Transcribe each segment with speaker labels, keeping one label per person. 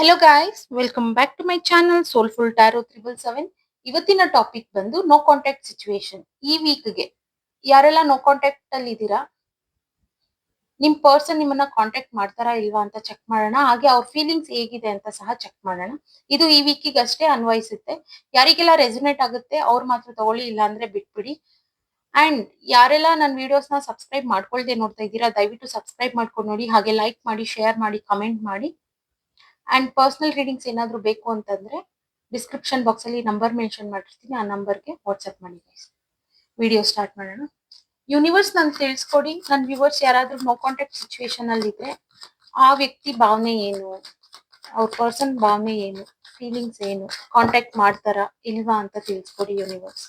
Speaker 1: Hello guys welcome back to my channel soulful tarot triple seven ಇವತ್ತಿನ topic ಬಂದು no contact situation ಈ ವೀಕ್ಗೆ ಯಾರೆಲ್ಲ ನೋ ಕಾಂಟ್ಯಾಕ್ಟ್ ಅಲ್ಲಿ ಇದ್ದೀರಾ? ನಿಮ್ ಪರ್ಸನ್ ನಿಮ್ಮನ್ನ ಕಾಂಟ್ಯಾಕ್ಟ್ ಮಾಡ್ತಾರಾ ಇಲ್ವಾ ಅಂತ ಚೆಕ್ ಮಾಡೋಣ. ಹಾಗೆ ಅವ್ರ ಫೀಲಿಂಗ್ಸ್ ಹೇಗಿದೆ ಅಂತ ಸಹ ಚೆಕ್ ಮಾಡೋಣ. ಇದು ಈ ವೀಕಿಗೆ ಅಷ್ಟೇ ಅನ್ವಯಿಸುತ್ತೆ. ಯಾರಿಗೆಲ್ಲ ರೆಸಿನೇಟ್ ಆಗುತ್ತೆ, ಅವ್ರು ಮಾತ್ರ ತಗೊಳ್ಳಿ ಇಲ್ಲ ಅಂದ್ರೆ ಬಿಟ್ಬಿಡಿ. ಅಂಡ್ ಯಾರೆಲ್ಲ ನನ್ನ ನ ಸಬ್ಸ್ಕ್ರೈಬ್ ಮಾಡ್ಕೊಳ್ದೆ ನೋಡ್ತಾ ಇದ್ದೀರಾ, ದಯವಿಟ್ಟು ಸಬ್ಸ್ಕ್ರೈಬ್ ಮಾಡ್ಕೊಂಡು ನೋಡಿ. ಹಾಗೆ ಲೈಕ್ ಮಾಡಿ ಶೇರ್ ಮಾಡಿ ಕಮೆಂಟ್ ಮಾಡಿ. ಅಂಡ್ ಪರ್ಸನಲ್ ರೀಡಿಂಗ್ಸ್ ಏನಾದ್ರು ಬೇಕು ಅಂತಂದ್ರೆ ಡಿಸ್ಕ್ರಿಪ್ಷನ್ ಬಾಕ್ಸ್ ಅಲ್ಲಿ ನಂಬರ್ ಮೆನ್ಷನ್ ಮಾಡಿರ್ತೀನಿ. ಆ ನಂಬರ್ಗೆ ವಾಟ್ಸ್ಆಪ್ ಮಾಡಿ ಗೈಸ್ ವಿಡಿಯೋ ಸ್ಟಾರ್ಟ್ ಮಾಡೋಣ. ಯೂನಿವರ್ಸ್ ನನ್ ತಿಳಿಸ್ಕೊಡಿ. ನನ್ನ ವ್ಯೂವರ್ಸ್ ಯಾರಾದ್ರೂ ನೋ ಕಾಂಟ್ಯಾಕ್ಟ್ ಸಿಚುವೇಶನ್ ಅಲ್ಲಿ ಇದ್ರೆ, ಆ ವ್ಯಕ್ತಿ ಭಾವನೆ ಏನು? ಅವ್ರ ಪರ್ಸನ್ ಭಾವನೆ ಏನು? ಫೀಲಿಂಗ್ಸ್ ಏನು? ಕಾಂಟ್ಯಾಕ್ಟ್ ಮಾಡ್ತಾರಾ ಇಲ್ವಾ ಅಂತ ತಿಳಿಸ್ಕೊಡಿ ಯೂನಿವರ್ಸ್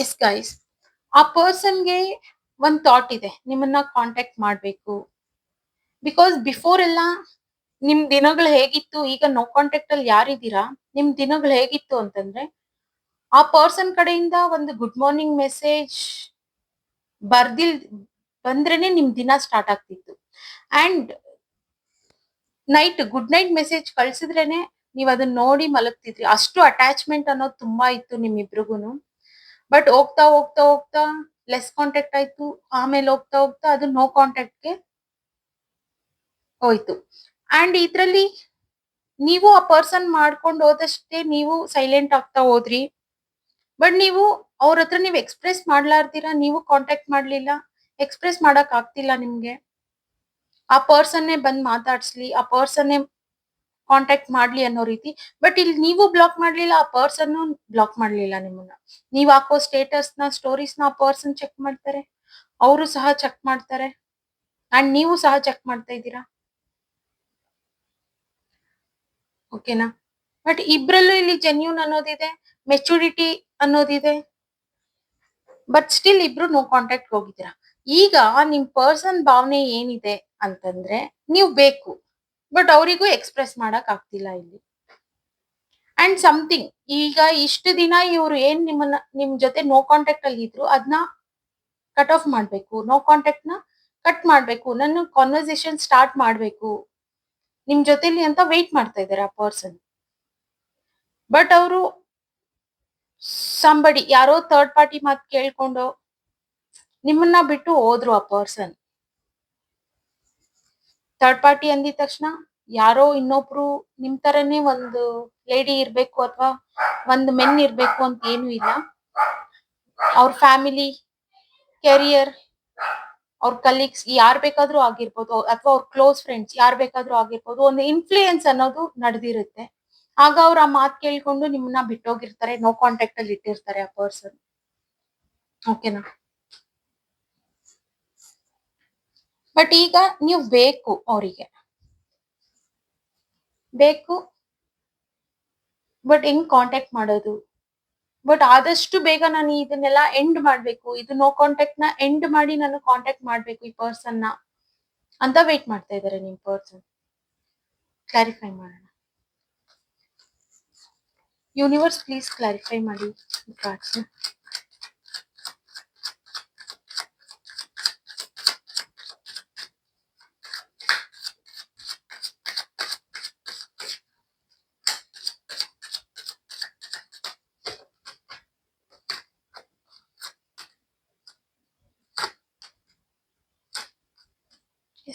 Speaker 1: ಎಸ್ ಗೈಸ್ ಆ ಪರ್ಸನ್ಗೆ ಒಂದು ಥಾಟ್ ಇದೆ. ನಿಮ್ಮನ್ನ ಕಾಂಟ್ಯಾಕ್ಟ್ ಮಾಡಬೇಕು. ಬಿಕಾಸ್ ಬಿಫೋರ್ ಎಲ್ಲ ನಿಮ್ ದಿನಗಳು ಹೇಗಿತ್ತು? ಈಗ ನೋ ಕಾಂಟ್ಯಾಕ್ಟ್ ಅಲ್ಲಿ ಯಾರಿದ್ದೀರಾ? ನಿಮ್ ದಿನಗಳು ಹೇಗಿತ್ತು ಅಂತಂದ್ರೆ, ಆ ಪರ್ಸನ್ ಕಡೆಯಿಂದ ಒಂದು ಗುಡ್ ಮಾರ್ನಿಂಗ್ ಮೆಸೇಜ್ ಬರ್ದಿಲ್, ಬಂದ್ರೇನೆ ನಿಮ್ ದಿನ ಸ್ಟಾರ್ಟ್ ಆಗ್ತಿತ್ತು. And night good night message ಕಳ್ಸಿದ್ರೇನೆ ನೀವ್ ಅದನ್ನ ನೋಡಿ ಮಲಗ್ತಿದ್ರಿ. ಅಷ್ಟು ಅಟ್ಯಾಚ್ಮೆಂಟ್ ಅನ್ನೋದು ತುಂಬಾ ಇತ್ತು ನಿಮ್ಮಿಬ್ರಿಗೂನು. ಬಟ್ ಹೋಗ್ತಾ ಹೋಗ್ತಾ ಹೋಗ್ತಾ ಲೆಸ್ ಕಾಂಟ್ಯಾಕ್ಟ್ ಆಯ್ತು. ಆಮೇಲೆ ಹೋಗ್ತಾ ಹೋಗ್ತಾ ಅದು ನೋ ಕಾಂಟ್ಯಾಕ್ಟ್ಗೆ ಹೋಯ್ತು. ಅಂಡ್ ಇದ್ರಲ್ಲಿ ನೀವು ಆ ಪರ್ಸನ್ ಮಾಡ್ಕೊಂಡು ಹೋದಷ್ಟೇ ನೀವು ಸೈಲೆಂಟ್ ಆಗ್ತಾ ಹೋದ್ರಿ. ಬಟ್ ನೀವು ಅವ್ರ ಹತ್ರ ನೀವು ಎಕ್ಸ್ಪ್ರೆಸ್ ಮಾಡ್ಲಾರ್ದಿರ, ನೀವು ಕಾಂಟ್ಯಾಕ್ಟ್ ಮಾಡ್ಲಿಲ್ಲ ಎಕ್ಸ್ಪ್ರೆಸ್ ಮಾಡಕ್ ಆಗ್ತಿಲ್ಲ ನಿಮ್ಗೆ. ಆ ಪರ್ಸನ್ನೇ ಬಂದ್ ಮಾತಾಡ್ಸ್ಲಿ, ಆ ಪರ್ಸನ್ನೇ ಕಾಂಟ್ಯಾಕ್ಟ್ ಮಾಡ್ಲಿ ಅನ್ನೋ ರೀತಿ. ಬಟ್ ಇಲ್ಲಿ ನೀವು ಬ್ಲಾಕ್ ಮಾಡ್ಲಿಲ್ಲ, ಆ ಪರ್ಸನ್ ಬ್ಲಾಕ್ ಮಾಡ್ಲಿಲ್ಲ ನಿಮ್ಮನ್ನ. ನೀವ್ ಹಾಕೋ ಸ್ಟೇಟಸ್ನ ಸ್ಟೋರೀಸ್ನ ಆ ಪರ್ಸನ್ ಚೆಕ್ ಮಾಡ್ತಾರೆ. ಅವರು ಸಹ ಚೆಕ್ ಮಾಡ್ತಾರೆ. ಅಂಡ್ ನೀವು ಸಹ ಚೆಕ್ ಮಾಡ್ತಾ ಇದ್ದೀರಾ? ಓಕೆನಾ ಬಟ್ ಇಬ್ರಲ್ಲೂ ಇಲ್ಲಿ ಜೆನ್ಯೂನ್ ಅನ್ನೋದಿದೆ ಮೆಚುರಿಟಿ ಅನ್ನೋದಿದೆ. ಬಟ್ ಸ್ಟಿಲ್ ಇಬ್ರು ನೋ ಕಾಂಟ್ಯಾಕ್ಟ್ ಹೋಗಿದ್ದೀರಾ. ಈಗ ನಿಮ್ ಪರ್ಸನ್ ಭಾವನೆ ಏನಿದೆ ಅಂತಂದ್ರೆ, ನೀವು ಬೇಕು. ಬಟ್ ಅವರಿಗೂ ಎಕ್ಸ್ಪ್ರೆಸ್ ಮಾಡಕ್ ಆಗ್ತಿಲ್ಲ ಇಲ್ಲಿ. ಅಂಡ್ ಸಮಥಿಂಗ್ ಈಗ ಇಷ್ಟು ದಿನ ಇವ್ರು ಏನ್ ನಿಮ್ಮನ್ನ, ನಿಮ್ ಜೊತೆ ನೋ ಕಾಂಟ್ಯಾಕ್ಟ್ ಅಲ್ಲಿ ಇದ್ರು ಅದನ್ನ ಕಟ್ ಆಫ್ ಮಾಡ್ಬೇಕು. ನೋ ಕಾಂಟ್ಯಾಕ್ಟ್ನ ಕಟ್ ಮಾಡ್ಬೇಕು. ನನ್ನ ಕಾನ್ವರ್ಸೇಷನ್ ಸ್ಟಾರ್ಟ್ ಮಾಡ್ಬೇಕು. ನಿಮ್ ಜೊತೆಲಿ ಅಂತ ವೆಯ್ಟ್ ಮಾಡ್ತಾ ಇದ್ದಾರೆ ಆ ಪರ್ಸನ್ ಬಟ್ ಅವರು ಸಂಬಡಿ ಯಾರೋ ಥರ್ಡ್ ಪಾರ್ಟಿ ಮಾತು ಕೇಳ್ಕೊಂಡು ನಿಮ್ಮನ್ನ ಬಿಟ್ಟು ಹೋದ್ರು ಆ ಪರ್ಸನ್ ಥರ್ಡ್ ಪಾರ್ಟಿ ಅಂದಿದ ತಕ್ಷಣ ಯಾರೋ ಇನ್ನೊಬ್ರು ನಿಮ್ ತರನೇ ಒಂದು ಲೇಡಿ ಇರ್ಬೇಕು ಅಥವಾ ಒಂದು ಮೆನ್ ಇರ್ಬೇಕು ಅಂತ ಏನು ಇಲ್ಲ. ಅವ್ರ ಫ್ಯಾಮಿಲಿ ಕೆರಿಯರ್ ಅವ್ರ ಕಲೀಗ್ಸ್ ಯಾರ್ ಬೇಕಾದ್ರೂ ಆಗಿರ್ಬೋದು, ಅಥವಾ ಅವ್ರ ಕ್ಲೋಸ್ ಫ್ರೆಂಡ್ಸ್ ಯಾರ್ ಬೇಕಾದ್ರೂ ಆಗಿರ್ಬೋದು, ಒಂದು ಇನ್ಫ್ಲೂಯೆನ್ಸ್ ಅನ್ನೋದು ನಡೆದಿರುತ್ತೆ. ಆಗ ಅವ್ರ ಆ ಮಾತು ಕೇಳ್ಕೊಂಡು ನಿಮ್ಮನ್ನ ಬಿಟ್ಟೋಗಿರ್ತಾರೆ ನೋ ಕಾಂಟ್ಯಾಕ್ಟ್ ಅಲ್ಲಿ ಇಟ್ಟಿರ್ತಾರೆ ಆ ಪರ್ಸನ್ ಓಕೆನಾ ಬಟ್ ಈಗ ನೀವು ಬೇಕು ಅವರಿಗೆ. ಬೇಕು ಬಟ್ ಹೆಂಗ್ ಕಾಂಟ್ಯಾಕ್ಟ್ ಮಾಡೋದು? ಬಟ್ ಆದಷ್ಟು ಬೇಗ ನಾನು ಇದನ್ನೆಲ್ಲ ಎಂಡ್ ಮಾಡ್ಬೇಕು. ಇದು ನೋ ಕಾಂಟ್ಯಾಕ್ಟ್ನ ಎಂಡ್ ಮಾಡಿ ನಾನು ಕಾಂಟ್ಯಾಕ್ಟ್ ಮಾಡ್ಬೇಕು ಈ ಪರ್ಸನ್ನ. ಅಂತ ವೇಟ್ ಮಾಡ್ತಾ ಇದ್ದಾರೆ ನಿಮ್ ಪರ್ಸನ್ ಕ್ಲಾರಿಫೈ ಮಾಡೋಣ. ಯೂನಿವರ್ಸ್ ಪ್ಲೀಸ್ ಕ್ಲಾರಿಫೈ ಮಾಡಿ ಕಾರ್ಡ್ಸ್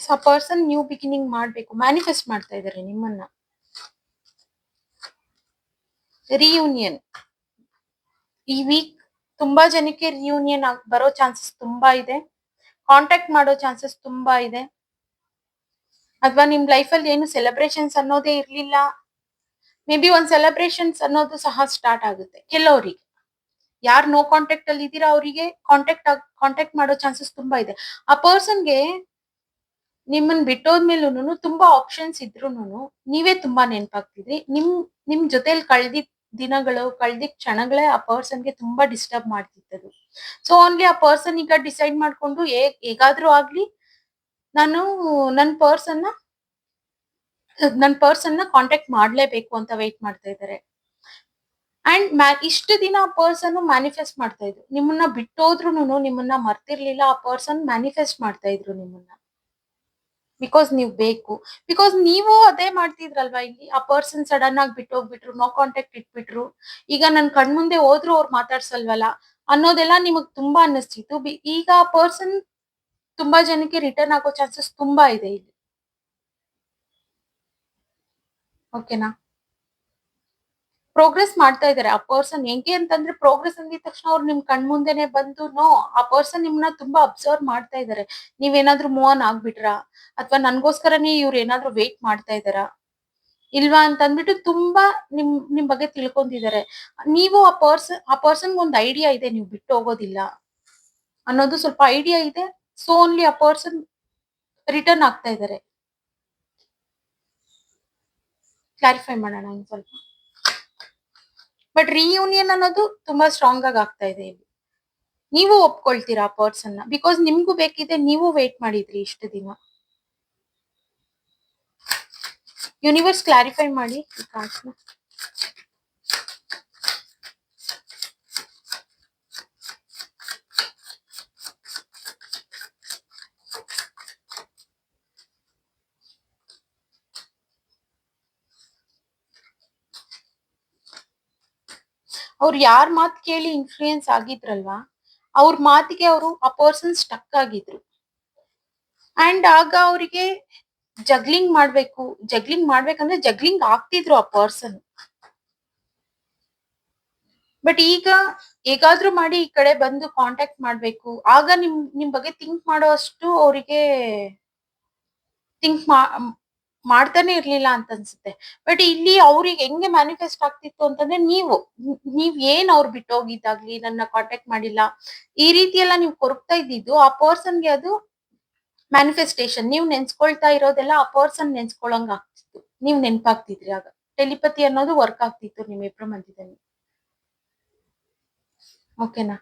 Speaker 1: ಎಸ್ ಆ ಪರ್ಸನ್ ನ್ಯೂ ಬಿಗಿನಿಂಗ್ ಮಾಡಬೇಕು ಮ್ಯಾನಿಫೆಸ್ಟ್ ಮಾಡ್ತಾ ಇದ್ದಾರೆ ನಿಮ್ಮನ್ನ. ರಿಯೂನಿಯನ್ ಈ ವೀಕ್ ತುಂಬಾ ಜನಕ್ಕೆ ರಿಯೂನಿಯನ್ ಬರೋ ಚಾನ್ಸಸ್ ತುಂಬಾ ಇದೆ. ಕಾಂಟ್ಯಾಕ್ಟ್ ಮಾಡೋ ಚಾನ್ಸಸ್ ತುಂಬಾ ಇದೆ. ಅಥವಾ ನಿಮ್ ಲೈಫಲ್ಲಿ ಏನು ಸೆಲೆಬ್ರೇಷನ್ಸ್ ಅನ್ನೋದೇ ಇರ್ಲಿಲ್ಲ. ಮೇ ಬಿ ಒಂದು ಸೆಲೆಬ್ರೇಷನ್ಸ್ ಅನ್ನೋದು ಸಹ ಸ್ಟಾರ್ಟ್ ಆಗುತ್ತೆ. ಕೆಲವರಿಗೆ. ಯಾರು ನೋ ಕಾಂಟ್ಯಾಕ್ಟ್ ಅಲ್ಲಿ ಇದ್ದೀರಾ ಅವರಿಗೆ ಕಾಂಟ್ಯಾಕ್ಟ್ ಕಾಂಟ್ಯಾಕ್ಟ್ ಮಾಡೋ ಚಾನ್ಸಸ್ ತುಂಬಾ ಇದೆ. ಆ ಪರ್ಸನ್ಗೆ ನಿಮ್ಮನ್ ಬಿಟ್ಟೋದ್ಮೇಲೂನು ತುಂಬಾ ಆಪ್ಷನ್ಸ್ ಇದ್ರೂನು ನೀವೇ ತುಂಬಾ ನೆನಪಾಗ್ತಿದ್ರಿ ನಿಮ್ ನಿಮ್ ಜೊತೆಲಿ ಕಳ್ದಿದ್ ದಿನಗಳು, ಕಳ್ದಿದ್ ಕ್ಷಣಗಳೇ ಆ ಪರ್ಸನ್‌ಗೆ ತುಂಬಾ ಡಿಸ್ಟರ್ಬ್ ಮಾಡ್ತಿತ್ತು ಸೊ ಓನ್ಲಿ ಆ ಪರ್ಸನ್ ಈಗ ಡಿಸೈಡ್ ಮಾಡ್ಕೊಂಡು ಹೇಗಾದ್ರೂ ಆಗ್ಲಿ, ನಾನು ನನ್ ಪರ್ಸನ್‌ನ ನನ್ ಪರ್ಸನ್‌ನ ಕಾಂಟ್ಯಾಕ್ಟ್ ಮಾಡ್ಲೇಬೇಕು ಅಂತ ವೇಟ್ ಮಾಡ್ತಾ ಇದ್ದಾರೆ. ಅಂಡ್ ಇಷ್ಟು ದಿನ ಆ ಪರ್ಸನ್ ಮ್ಯಾನಿಫೆಸ್ಟ್ ಮಾಡ್ತಾ ಇದ್ರು. ನಿಮ್ಮನ್ನ ಬಿಟ್ಟೋದ್ರು ನಿಮ್ಮನ್ನ ಮರ್ತಿರ್ಲಿಲ್ಲ, ಆ ಪರ್ಸನ್ ಮ್ಯಾನಿಫೆಸ್ಟ್ ಮಾಡ್ತಾ ಇದ್ರು ನಿಮ್ಮನ್ನ. ಬಿಕಾಸ್ ನೀವ್ ಬೇಕು. ಬಿಕಾಸ್ ನೀವು ಅದೇ ಮಾಡ್ತಿದ್ರಲ್ವಾ, ಇಲ್ಲಿ. ಆ ಪರ್ಸನ್ ಸಡನ್ ಆಗಿ ಬಿಟ್ಟು ಹೋಗ್ಬಿಟ್ರು ನೋ ಕಾಂಟ್ಯಾಕ್ಟ್ ಇಟ್ಬಿಟ್ರು. ಈಗ ನನ್ ಕಣ್ಮುಂದೆ ಹೋದ್ರು ಅವ್ರು ಮಾತಾಡ್ಸಲ್ವಲ್ಲ ಅನ್ನೋದೆಲ್ಲ ನಿಮಗ್ ತುಂಬಾ ಅನ್ನಿಸ್ತಿತ್ತು. ಈಗ ಆ ಪರ್ಸನ್ ತುಂಬಾ ಜನಕ್ಕೆ ರಿಟರ್ನ್ ಆಗೋ ಚಾನ್ಸಸ್ ತುಂಬಾ ಇದೆ ಇಲ್ಲಿ. ಓಕೆನಾ? ಪ್ರೋಗ್ರೆಸ್ ಮಾಡ್ತಾ ಇದ್ದಾರೆ. ಆ ಪರ್ಸನ್ ಹೆಂಗೆ ಅಂತಂದ್ರೆ ಪ್ರೋಗ್ರೆಸ್ ಅಂದಿದ ತಕ್ಷಣ ಅವ್ರು ನಿಮ್ ಕಣ್ಮುಂದೆನೆ ಬಂದು ನೋ ಆ ಪರ್ಸನ್ ನಿಮ್ಮನ್ನ ತುಂಬಾ ಅಬ್ಸರ್ವ್ ಮಾಡ್ತಾ ಇದ್ದಾರೆ. ನೀವೇನಾದ್ರೂ ಮೂವ್ ಆನ್ ಆಗ್ಬಿಟ್ರ ಅಥವಾ ನನ್ಗೋಸ್ಕರನೇ ಇವ್ರು ಏನಾದ್ರೂ ವೇಟ್ ಮಾಡ್ತಾ ಇದ್ದಾರಾ? ಇಲ್ವಾ ಅಂತ ಅಂದ್ಬಿಟ್ಟು ತುಂಬಾ ನಿಮ್ ನಿಮ್ ಬಗ್ಗೆ ತಿಳ್ಕೊಂಡಿದ್ದಾರೆ ನೀವು ಆ ಪರ್ಸನ್ ಆ ಪರ್ಸನ್‌ಗೆ ಒಂದು ಐಡಿಯಾ ಇದೆ, ನೀವು ಬಿಟ್ಟು ಹೋಗೋದಿಲ್ಲ. ಅನ್ನೋದು ಸ್ವಲ್ಪ ಐಡಿಯಾ ಇದೆ. ಸೊ ಓನ್ಲಿ ಆ ಪರ್ಸನ್ ರಿಟರ್ನ್ ಆಗ್ತಾ ಇದ್ದಾರೆ. ಕ್ಲಾರಿಫೈ ಮಾಡೋಣ ಸ್ವಲ್ಪ. ಬಟ್ ರೀಯೂನಿಯನ್ ಅನ್ನೋದು ತುಂಬಾ ಸ್ಟ್ರಾಂಗ್ ಆಗಿ ಆಗ್ತಾ ಇದೆ ಇಲ್ಲಿ. ನೀವು ಒಪ್ಕೊಳ್ತೀರಾ ಪರ್ಸನ್‌ನ. ಬಿಕಾಸ್ ನಿಮ್ಗೂ ಬೇಕಿದೆ. ನೀವು ವೇಟ್ ಮಾಡಿದ್ರಿ ಇಷ್ಟು ದಿನ. ಯೂನಿವರ್ಸ್ ಕ್ಲಾರಿಫೈ ಮಾಡಿ ಈ ಕಾರ್ಡ್ಸ್‌ನ. ಅವ್ರು ಯಾರ್ ಮಾತ್ ಕೇಳಿ ಇನ್‌ಫ್ಲೂಯೆನ್ಸ್ ಆಗಿದ್ರಲ್ವಾ, ಅವ್ರ ಮಾತಿಗೆ ಅವರು ಆ ಪರ್ಸನ್ ಸ್ಟಕ್ ಆಗಿದ್ರು. ಅಂಡ್ ಆಗ ಅವರಿಗೆ ಜಗ್ಲಿಂಗ್ ಮಾಡ್ಬೇಕು. ಜಗ್ಲಿಂಗ್ ಮಾಡ್ಬೇಕಂದ್ರೆ ಜಗ್ಲಿಂಗ್ ಆಗ್ತಿದ್ರು ಆ ಪರ್ಸನ್. ಬಟ್ ಈಗ ಹೇಗಾದ್ರೂ ಮಾಡಿ ಈ ಕಡೆ ಬಂದು ಕಾಂಟ್ಯಾಕ್ಟ್ ಮಾಡ್ಬೇಕು. ಆಗ ನಿಮ್ ನಿಮ್ ಬಗ್ಗೆ ಥಿಂಕ್ ಮಾಡೋವಷ್ಟು ಅವರಿಗೆ ಥಿಂಕ್ ಮಾಡ್ತಾನೆ ಇರ್ಲಿಲ್ಲ ಅಂತ ಅನ್ಸುತ್ತೆ. ಬಟ್ ಇಲ್ಲಿ ಅವ್ರಿಗೆ ಹೆಂಗೆ ಮ್ಯಾನಿಫೆಸ್ಟ್ ಆಗ್ತಿತ್ತು ಅಂತಂದ್ರೆ ನೀವು. ನೀವ್ ಏನ್ ಅವ್ರು ಬಿಟ್ಟೋಗಿದ್ದಾಗ್ಲಿ, ನನ್ನ ಕಾಂಟ್ಯಾಕ್ಟ್ ಮಾಡಿಲ್ಲ. ಈ ರೀತಿ ಎಲ್ಲ ನೀವು ಕೊರಕ್ತಾ ಇದ್ದಿದ್ದು ಆ ಪರ್ಸನ್‌ಗೆ ಅದು ಮ್ಯಾನಿಫೆಸ್ಟೇಷನ್. ನೀವು ನೆನ್ಸ್ಕೊಳ್ತಾ ಇರೋದೆಲ್ಲ ಆ ಪರ್ಸನ್ ನೆನ್ಸ್ಕೊಳಂಗ್ ಆಗ್ತಿತ್ತು. ನೀವ್ ನೆನ್ಪಾಗ್ತಿದ್ರಿ ಆಗ. ಟೆಲಿಪತಿ ಅನ್ನೋದು ವರ್ಕ್ ಆಗ್ತಿತ್ತು ನಿಮ್ಮಿಬ್ರ ಮಂದಿದಲ್ಲಿ ಓಕೆನಾ?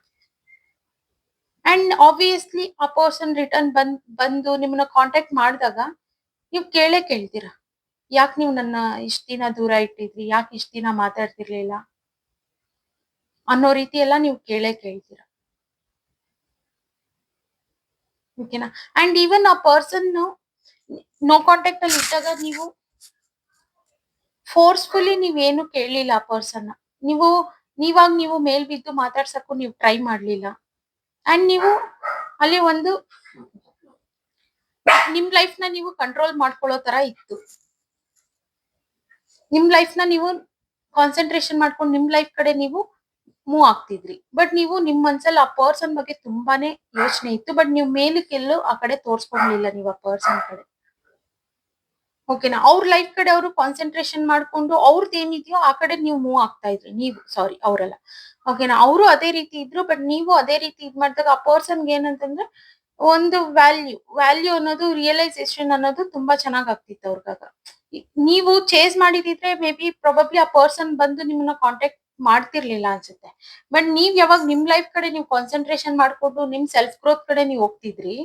Speaker 1: ಅಂಡ್ ಆಬ್ವಿಯಸ್ಲಿ ಆ ಪರ್ಸನ್ ರಿಟರ್ನ್ ಬಂದ್ ಬಂದು ನಿಮ್ಮನ್ನ ಕಾಂಟ್ಯಾಕ್ಟ್ ಮಾಡಿದಾಗ ನೀವು ಕೇಳೇ ಕೇಳ್ತೀರಾ. ಯಾಕೆ ನೀವು ನನ್ನ ಇಷ್ಟ್ ದಿನ ದೂರ ಇಟ್ಟಿದ್ರಿ? ಯಾಕೆ ಇಷ್ಟ್ ದಿನ ಮಾತಾಡ್ತಿರ್ಲಿಲ್ಲ? ಅನ್ನೋ ರೀತಿ ಎಲ್ಲ ನೀವು ಕೇಳೇ ಕೇಳ್ತೀರ ಓಕೆನಾ? ಅಂಡ್ ಈವನ್ ಆ ಪರ್ಸನ್ ನೋ ಕಾಂಟ್ಯಾಕ್ಟ್ ಅಲ್ಲಿ ಇಟ್ಟಾಗ ನೀವು ಫೋರ್ಸ್‌ಫುಲಿ ನೀವೇನು ಕೇಳಲಿಲ್ಲ ಆ ಪರ್ಸನ್ ನೀವು, ನೀವಾಗ ನೀವು ಮೇಲ್ ಬಿದ್ದು ಮಾತಾಡ್ಸಕ್ಕೂ ನೀವು ಟ್ರೈ ಮಾಡ್ಲಿಲ್ಲ. ಅಂಡ್ ನೀವು ಅಲ್ಲಿ ಒಂದು ನಿಮ್ನ ನೀವು ಕಂಟ್ರೋಲ್ ಮಾಡ್ಕೊಳ್ಳೋ ತರ ಇತ್ತು. ನಿಮ್ನ ನೀವು ಕಾನ್ಸಂಟ್ರೇಷನ್ ಮಾಡ್ಕೊಂಡು ನಿಮ್ ಲೈಫ್ ಕಡೆ ನೀವು ಮೂವ್ ಆಗ್ತಿದ್ರಿ. ಬಟ್ ನೀವು ನಿಮ್ ಮನ್ಸಲ್ಲಿ ಆ ಪರ್ಸನ್ ಬಗ್ಗೆ ತುಂಬಾನೇ ಯೋಚನೆ ಇತ್ತು. ಬಟ್ ನೀವು ಮೇಲಕ್ಕೆಲ್ಲೂ ಆ ಕಡೆ ತೋರ್ಸ್ಕೊಂಡಿಲ್ಲ ನೀವು ಆ ಪರ್ಸನ್ ಕಡೆ. ಓಕೆನಾ? ಅವ್ರ ಲೈಫ್ ಕಡೆ ಅವರು ಕಾನ್ಸಂಟ್ರೇಷನ್ ಮಾಡ್ಕೊಂಡು ಅವ್ರದ್ದು ಏನಿದೆಯೋ ಆ ಕಡೆ ನೀವು ಮೂವ್ ಆಗ್ತಾ ಇದ್ರಿ. ನೀವು ಸಾರಿ ಅವರಲ್ಲ ಓಕೆನಾ? ಅವರು ಅದೇ ರೀತಿ ಇದ್ರು. ಬಟ್ ನೀವು ಅದೇ ರೀತಿ ಇದ್ ಮಾಡಿದಾಗ ಆ ಪರ್ಸನ್‌ಗೆ ಏನಂತಂದ್ರೆ ಒಂದು ವ್ಯಾಲ್ಯೂ ವ್ಯಾಲ್ಯೂ ಅನ್ನೋದು ರಿಯಲೈಸೇಷನ್ ಅನ್ನೋದು ತುಂಬಾ ಚೆನ್ನಾಗ್ ಆಗ್ತಿತ್ತು ಅವ್ರಿಗಾಗ. ನೀವು ಚೇಸ್ ಮಾಡಿದಿದ್ರೆ ಮೇ ಬಿ ಪ್ರಾಬಬ್ಲಿ ಆ ಪರ್ಸನ್ ಬಂದು ನಿಮ್ಮನ್ನ ಕಾಂಟ್ಯಾಕ್ಟ್ ಮಾಡ್ತಿರ್ಲಿಲ್ಲ ಅನ್ಸುತ್ತೆ. ಬಟ್ ನೀವ್ ಯಾವಾಗ ನಿಮ್ ಲೈಫ್ ಕಡೆ ನೀವು ಕಾನ್ಸಂಟ್ರೇಷನ್ ಮಾಡ್ಕೊಂಡು ನಿಮ್ ಸೆಲ್ಫ್ ಗ್ರೋತ್ ಕಡೆ ನೀವು ಹೋಗ್ತಿದ್ರಿ.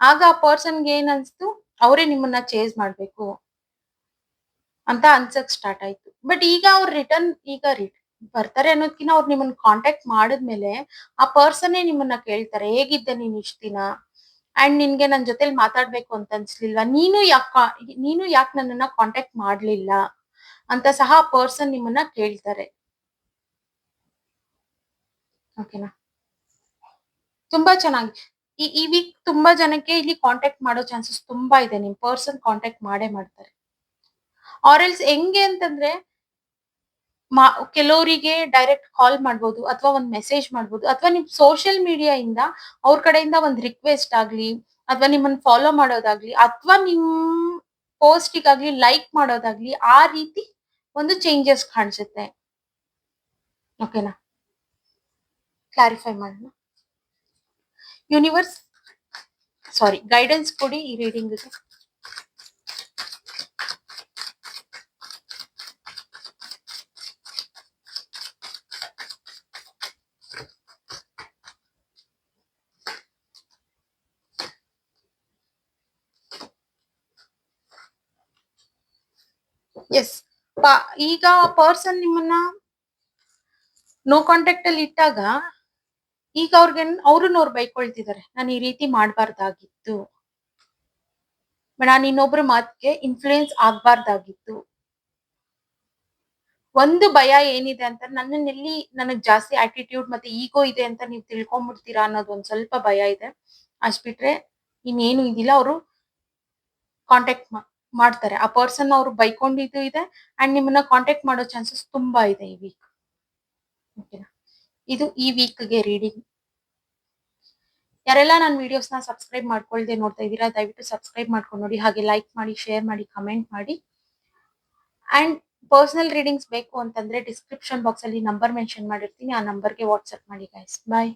Speaker 1: ಆಗ ಆ ಪರ್ಸನ್‌ಗೆ ಏನ್ ಅನ್ಸ್ತು ಅವರೇ ನಿಮ್ಮನ್ನ ಚೇಸ್ ಮಾಡ್ಬೇಕು. ಅಂತ ಅನ್ಸಕ್ ಸ್ಟಾರ್ಟ್ ಆಯ್ತು. ಬಟ್ ಈಗ ಅವ್ರ ರಿಟರ್ನ್ ಈಗ ರಿ ಬರ್ತಾರೆ ಅನ್ನೋದ್ಕಿನ್ನ ಅವ್ರು ನಿಮ್ಮನ್ನ ಕಾಂಟ್ಯಾಕ್ಟ್ ಮಾಡಿದ್ಮೇಲೆ ಆ ಪರ್ಸನ್ನೇ ನಿಮ್ಮನ್ನ ಕೇಳ್ತಾರೆ. ಹೇಗಿದ್ದೆ ನೀನ್ ಇಷ್ಟ ದಿನ? ಅಂಡ್ ನಿನ್ಗೆ ನನ್ ಜೊತೆಲಿ ಮಾತಾಡ್ಬೇಕು ಅಂತ ಅನ್ಸ್ಲಿಲ್ವಾ? ನೀನು ಯಾಕೆ, ನೀನು ಯಾಕ್ ನನ್ನನ್ನ ಕಾಂಟ್ಯಾಕ್ಟ್ ಮಾಡ್ಲಿಲ್ಲ? ಅಂತ ಸಹ ಆ ಪರ್ಸನ್ ನಿಮ್ಮನ್ನ ಕೇಳ್ತಾರೆ. ಓಕೆನಾ? ತುಂಬಾ ಚೆನ್ನಾಗಿ, ಈ ಈ ವೀಕ್ ತುಂಬಾ ಜನಕ್ಕೆ ಇಲ್ಲಿ ಕಾಂಟ್ಯಾಕ್ಟ್ ಮಾಡೋ ಚಾನ್ಸಸ್ ತುಂಬಾ ಇದೆ. ನಿಮ್ ಪರ್ಸನ್ ಕಾಂಟ್ಯಾಕ್ಟ್ ಮಾಡೇ ಮಾಡ್ತಾರೆ. ಆರ್ ಎಲ್ಸ್ ಹೆಂಗೆ ಅಂತಂದ್ರೆ ಮಾ ಕೆಲವರಿಗೆ ಡೈರೆಕ್ಟ್ ಕಾಲ್ ಮಾಡ್ಬೋದು. ಅಥವಾ ಒಂದ್ ಮೆಸೇಜ್ ಮಾಡ್ಬೋದು. ಅಥವಾ ನಿಮ್ ಸೋಷಿಯಲ್ ಮೀಡಿಯಾ ಇಂದ ಅವ್ರ ಕಡೆಯಿಂದ ಒಂದು ರಿಕ್ವೆಸ್ಟ್ ಆಗ್ಲಿ, ಅಥವಾ ನಿಮ್ಮನ್ನ ಫಾಲೋ ಮಾಡೋದಾಗ್ಲಿ, ಅಥವಾ ನಿಮ್ ಪೋಸ್ಟಿಗಾಗ್ಲಿ ಲೈಕ್ ಮಾಡೋದಾಗ್ಲಿ ಆ ರೀತಿ ಒಂದು ಚೇಂಜಸ್ ಕಾಣಿಸುತ್ತೆ ಓಕೆನಾ? ಕ್ಲಾರಿಫೈ ಮಾಡೋಣ. ಯೂನಿವರ್ಸ್ ಸಾರಿ ಗೈಡೆನ್ಸ್ ಕೊಡಿ ಈ ರೀಡಿಂಗ್‌ಗೆ. ಎಸ್ ಈಗ ಪರ್ಸನ್ ನಿಮ್ಮನ್ನ ನೋ ಕಾಂಟ್ಯಾಕ್ಟ್ ಅಲ್ಲಿ ಇಟ್ಟಾಗ ಈಗ ಅವ್ರಿಗೆ ಅವ್ರನ್ನ ಅವ್ರು ಬೈಕೊಳ್ತಿದ್ದಾರೆ ನಾನು ಈ ರೀತಿ ಮಾಡಬಾರ್ದಾಗಿತ್ತು. ನಾನು ಇನ್ನೊಬ್ರ ಮಾತಿಗೆ ಇನ್ಫ್ಲೂಯೆನ್ಸ್ ಆಗ್ಬಾರ್ದಾಗಿತ್ತು. ಒಂದು ಭಯ ಏನಿದೆ ಅಂತ ನನ್ನಲ್ಲಿ ನನಗ್ ಜಾಸ್ತಿ ಆಟಿಟ್ಯೂಡ್ ಮತ್ತೆ ಈಗೋ ಇದೆ ಅಂತ ನೀವು ತಿಳ್ಕೊಂಡ್ಬಿಡ್ತೀರಾ ಅನ್ನೋದು ಒಂದ್ ಸ್ವಲ್ಪ ಭಯ ಇದೆ. ಅಷ್ಟ್ ಬಿಟ್ರೆ ಇನ್ನೇನು ಇದಿಲ್ಲ. ಅವರು ಕಾಂಟ್ಯಾಕ್ಟ್ ಮಾಡ್ತಾರೆ. ಆ ಪರ್ಸನ್ ಅವ್ರು ಬೈಕೊಂಡಿದ್ದು ಇದೆ ಅಂಡ್ ನಿಮ್ಮನ್ನ ಕಾಂಟ್ಯಾಕ್ಟ್ ಮಾಡೋ ಚಾನ್ಸಸ್ ತುಂಬಾ ಇದೆ ಈ ವೀಕ್ ಓಕೆನಾ ಇದು ಈ ವೀಕ್ಗೆ ರೀಡಿಂಗ್ ಯಾರೆಲ್ಲ ನನ್ನ ವಿಡಿಯೋಸ್ನ ಸಬ್ಸ್ಕ್ರೈಬ್ ಮಾಡ್ಕೊಳ್ದೆ ನೋಡ್ತಾ ಇದ್ದೀರಾ, ದಯವಿಟ್ಟು ಸಬ್ಸ್ಕ್ರೈಬ್ ಮಾಡ್ಕೊಂಡು ನೋಡಿ. ಹಾಗೆ ಲೈಕ್ ಮಾಡಿ ಶೇರ್ ಮಾಡಿ ಕಮೆಂಟ್ ಮಾಡಿ. ಅಂಡ್ ಪರ್ಸನಲ್ ರೀಡಿಂಗ್ಸ್ ಬೇಕು ಅಂತಂದ್ರೆ ಡಿಸ್ಕ್ರಿಪ್ಷನ್ ಬಾಕ್ಸ್ ಅಲ್ಲಿ ನಂಬರ್ ಮೆನ್ಷನ್ ಮಾಡಿರ್ತೀನಿ. ಆ ನಂಬರ್ಗೆ ವಾಟ್ಸ್ಆಪ್ ಮಾಡಿ ಗೈಸ್ ಬಾಯ್